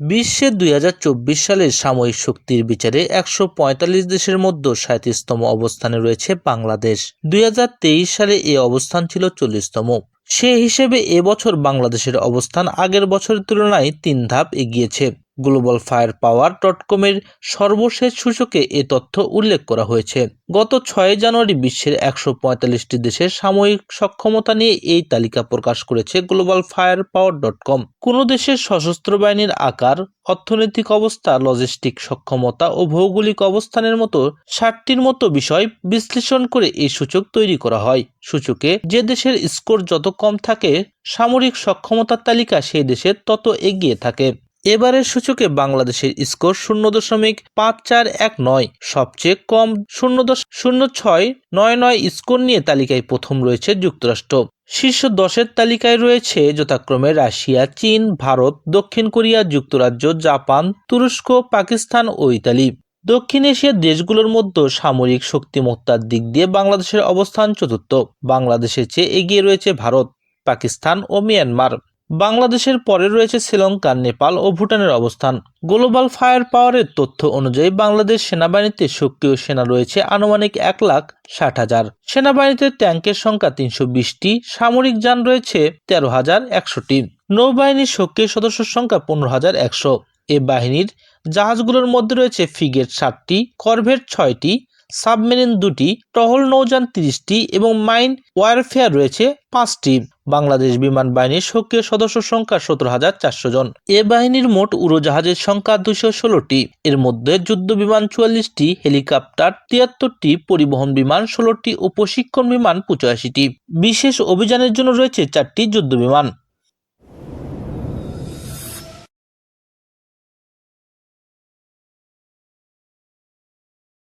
বিশ্বে দুই সালের সাময়িক শক্তির বিচারে একশো পঁয়তাল্লিশ দেশের মধ্যে সাঁত্রিশতম অবস্থানে রয়েছে বাংলাদেশ। দুই হাজার তেইশ সালে এ অবস্থান ছিল চল্লিশতম। সে হিসেবে এবছর বাংলাদেশের অবস্থান আগের বছরের তুলনায় তিন ধাপ এগিয়েছে। গ্লোবাল ফায়ার পাওয়ার ডট কমের সর্বশেষ সূচকে এ তথ্য উল্লেখ করা হয়েছে। গত ছয় জানুয়ারি বিশ্বের একশো পঁয়তাল্লিশটি দেশের সাময়িক সক্ষমতা নিয়ে এই তালিকা প্রকাশ করেছে global fire power dot com কোনো দেশের সশস্ত্র বাহিনীর আকার, অর্থনৈতিক অবস্থা লজিস্টিক সক্ষমতা ও ভৌগোলিক অবস্থানের মতো ষাটটির মতো বিষয় বিশ্লেষণ করে এই সূচক তৈরি করা হয়। সূচকে যে দেশের স্কোর যত কম থাকে, সামরিক সক্ষমতার তালিকা সেই দেশের তত এগিয়ে থাকে। এবারের সূচকে বাংলাদেশের স্কোর শূন্য দশমিক পাঁচ চার এক নয়। সবচেয়ে কম শূন্য দশ শূন্য ছয় নয় নয় স্কোর নিয়ে তালিকায় প্রথম রয়েছে যুক্তরাষ্ট্র। শীর্ষ দশের তালিকায় রয়েছে যথাক্রমে রাশিয়া, চীন, ভারত, দক্ষিণ কোরিয়া, যুক্তরাজ্য, জাপান, তুরস্ক, পাকিস্তান ও ইতালি। দক্ষিণ এশিয়ার দেশগুলোর মধ্যে সামরিক শক্তিমত্তার দিক দিয়ে বাংলাদেশের অবস্থান চতুর্থ। বাংলাদেশের চেয়ে এগিয়ে রয়েছে ভারত, পাকিস্তান ও মিয়ানমার। বাংলাদেশের পরে রয়েছে শ্রীলঙ্কা, নেপাল ও ভুটানের অবস্থান। গ্লোবাল ফায়ার পাওয়ারের তথ্য অনুযায়ী বাংলাদেশ সেনাবাহিনীতে সক্রিয় সেনা রয়েছে আনুমানিক এক লাখ ষাট হাজার। সেনাবাহিনীতে ট্যাঙ্কের সংখ্যা তিনশো বিশটি, সামরিক যান রয়েছে তেরো হাজার একশোটি। নৌবাহিনীর সক্রিয় সদস্যের সংখ্যা পনেরো হাজার একশো। এ বাহিনীর জাহাজগুলোর মধ্যে রয়েছে ফ্রিগেট সাতটি, করভেট ছয়টি সাবমেরিন দুটি, টহল নৌযান তিরিশটি এবং মাইন ওয়ারফেয়ার রয়েছে পাঁচটি। বাংলাদেশ বিমান বাহিনীর সক্রিয় সদস্য সংখ্যা সতেরো হাজার চারশো জন। এ বাহিনীর মোট উড়োজাহাজের সংখ্যা দুশো ষোলোটি। এর মধ্যে যুদ্ধ বিমান চুয়াল্লিশটি, হেলিকপ্টার তিয়াত্তরটি, পরিবহন বিমান ষোলোটি ও প্রশিক্ষণ বিমান পঁচাশিটি। বিশেষ অভিযানের জন্য রয়েছে চারটি যুদ্ধ বিমান।